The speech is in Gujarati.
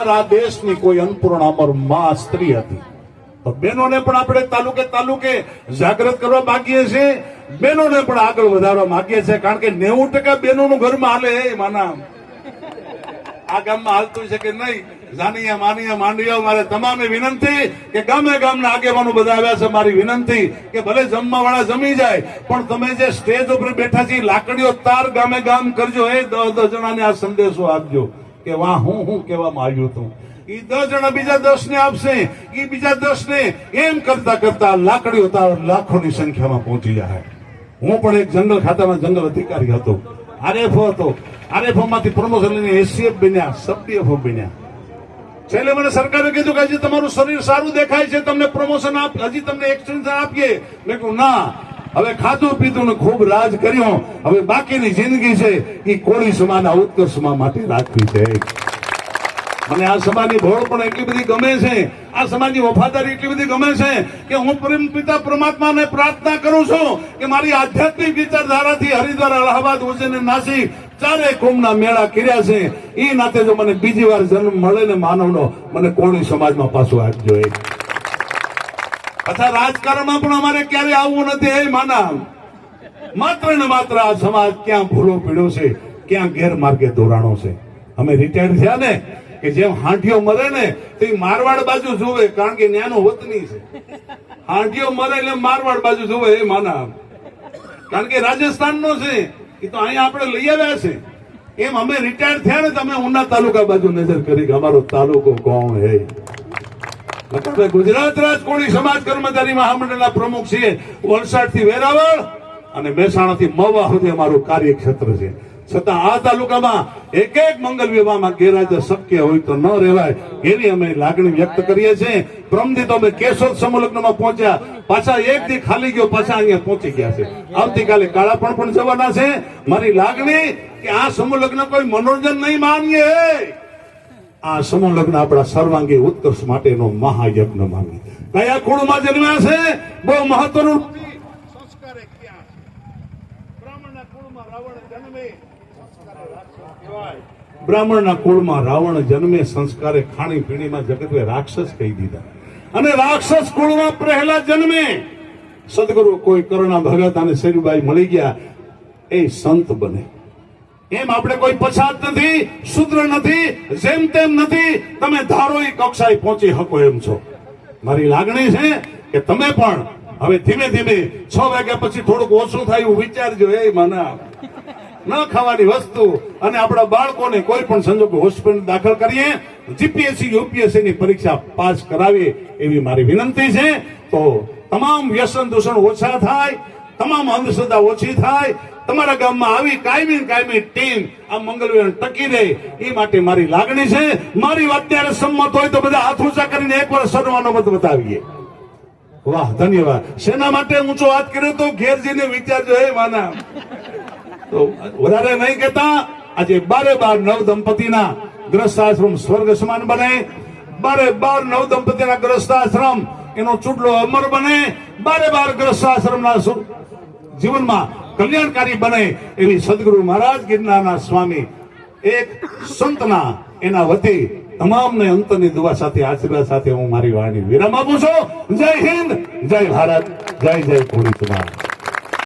આ દેશની કોઈ અન્નપૂર્ણા માં સ્ત્રી હતી. તો બહેનોને પણ આપણે તાલુકે તાલુકે જાગૃત કરવા માંગીએ છીએ. બહેનોને પણ આગળ વધારવા માંગીએ છીએ. કારણ કે નેવું ટકા બહેનોનું ઘરમાં હાલે એ માના આ ગામમાં હાલતું છે કે નહીં? જાનીયા, માનીયા માંડવીયા મારે તમામે વિનંતી કે ગામે ગામના આગેવાનો બધા આવ્યા છે મારી વિનંતી કે ભલે જમવા વાળા જમી જાય, પણ તમે જે સ્ટેજ ઉપર બેઠા છે લાકડીઓ તાર ગામે ગામ કરજો. એ દસ દસ જણાને આ સંદેશો આપજો. કે વાહ હું હું કહેવામાં આવ્યું હતું એ દસ જણા બીજા દસ ને આપશે એ બીજા દસ ને એમ કરતા કરતા લાકડીઓ હતા લાખોની સંખ્યામાં પહોંચી જાય હું પણ એક જંગલ ખાતામાં જંગલ અધિકારી હતો. આરએફઓ હતો. આરએફઓ માંથી પ્રમોશન લઈને એસીએફ બન્યા સબ ડીએફઓ બન્યા. છેલ્લે મને સરકારે કીધું કે હજી તમારું શરીર સારું દેખાય છે, તમને પ્રમોશન આપ, હજી તમને એક્સટેન્શન આપીએ. મેં કહ્યું, ના હવે ખાધું પીધું ને ખૂબ રાજ કર્યો. હવે બાકીની જિંદગી છે એ કોળી સમાના ઉત્કર્ષમાં માટે રાખવી છે. મને આ સમાજની ભોળ પણ એટલી બધી ગમે છે. આ સમાજની વફાદારી એટલી બધી ગમે છે કે હું પ્રેમ પિતા પરમાત્માને પ્રાર્થના કરું છું કે મારી આધ્યાત્મિક વિચારધારાથી હરિદ્વાર, અલ્હાબાદ, ઉજ્જૈન અને નાસિક ચારે કુંભના મેળા કર્યા છે. એ નાતે જો મને બીજી વાર જન્મ મળે ને માનવનો, મને કોળી સમાજમાં પાછું આપજો એક અથવા રાજકારણમાં પણ અમારે ક્યારે આવવું નથી એ માના માત્ર ને માત્ર આ સમાજ ક્યાં ભૂલો પીડ્યો છે, ક્યાં ગેરમાર્ગે દોરાણો છે. અમે રિટાયર્ડ થયા ને, કે જેમ હાંઠીઓ મરે ને તો મારવાડ બાજુ જોવે કારણ કે ન્યાનો વતની છે. હાંઠીઓ મરે એટલે મારવાડ બાજુ જોવે એ માના કારણ કે રાજસ્થાનનો છે, એ તો અહીંયા આપણે લઈ આવ્યા છે. એમ અમે રિટાયર થયા ને તમે ઉના તાલુકા બાજુ નજર કરી કે અમારો તાલુકો કોણ હે? ગુજરાત રાજકોણી સમાજ કર્મચારી મહામંડળના પ્રમુખ છીએ વલસાડથી વેરાવળ અને મહેસાણા થી મવા સુધી અમારું કાર્યક્ષેત્ર છે. છતાં આ તાલુકામાં એક એક મંગલ વિવાહમાં ગેરહાજર શક્ય હોય તો ન રહેવાય એવી અમે લાગણી વ્યક્ત કરીએ છીએ. પ્રમદી તો અમે કેશોદ સમલગ્નમાં પહોંચ્યા. પાછા એક થી ખાલી ગયો, પાછા અહીંયા પહોંચી ગયા છે. આવતીકાલે કાળાપણ પણ જવાના છે. મારી લાગણી કે આ સમૂહ કોઈ મનોરંજન નહીં માનીએ. આ સમૂહ લગ્ન આપણા સર્વાંગી ઉત્કર્ષ માટેનો મહાયજ્ઞ માને. કયા કુળમાં જન્મ્યા છે? બહુ મહત્વનું. બ્રાહ્મણના કુળમાં રાવણ જન્મે, સંસ્કારે ખાણી પીણીમાં જગતવે રાક્ષસ કહી દીધા. અને રાક્ષસ કુળમાં પહેલા જન્મે. સદગુરુ કોઈ કરુણા ભગત અને શેરુબાઈ મળી ગયા. એ સંત બને. એમ આપણે કોઈ પછાત નથી, શુદ્ર નથી, જેમ તેમ નથી, તમે ધારો એ કક્ષાએ પહોંચી શકો એમ છો. મારી લાગણી છે કે તમે પણ હવે ધીમે ધીમે છ વાગ્યા પછી થોડુંક ઓછું થાય એવું વિચારજો, એ માના. ન ખાવાની વસ્તુ. અને આપણા બાળકોને કોઈ પણ સંજોગો હોસ્પિટલ દાખલ કરીએ, જીપીએસસી યુપીએસસી ની પરીક્ષા પાસ કરાવીએ એવી મારી વિનંતી છે. તો તમામ વ્યસન દૂષણ ઓછા થાય, તમામ અંધશ્રદ્ધા ઓછી થાય તમારા ગામમાં આવી કાયમી કાયમી ટીમ આ મંગલવિહાર ટકી રહે. એ માટે મારી લાગણી છે. મારી વાત ત્યારે સંમત હોય તો બધા હાથ ઊંચા કરીને એકવાર સરવાનો મત બતાવીએ. વાહ, ધન્યવાદ. શેના માટે ઊંચો હાથ કર્યો તો ઘેરજીને વિચારજો, હે માના તો વધારે નહીં કહેતા, આજે બારે બાર નવ દંપતીના ગ્રસ્તાશ્રમ સ્વર્ગ સમાન બને. બારે બાર નવ દંપતીના ગ્રસ્તાશ્રમ, એનો ચૂંટલો અમર બને. બારે બાર ગ્રસ્તાશ્રમના જીવનમાં કલ્યાણકારી બને એવી સદગુરુ મહારાજ ગિરનારના સ્વામી એક સંતના એના વતી તમામને અંતની દુવા સાથે, આશીર્વાદ સાથે હું મારી વાણી વિરામ આપું છું. જય હિન્દ, જય ભારત, જય જય કોળી સમાજ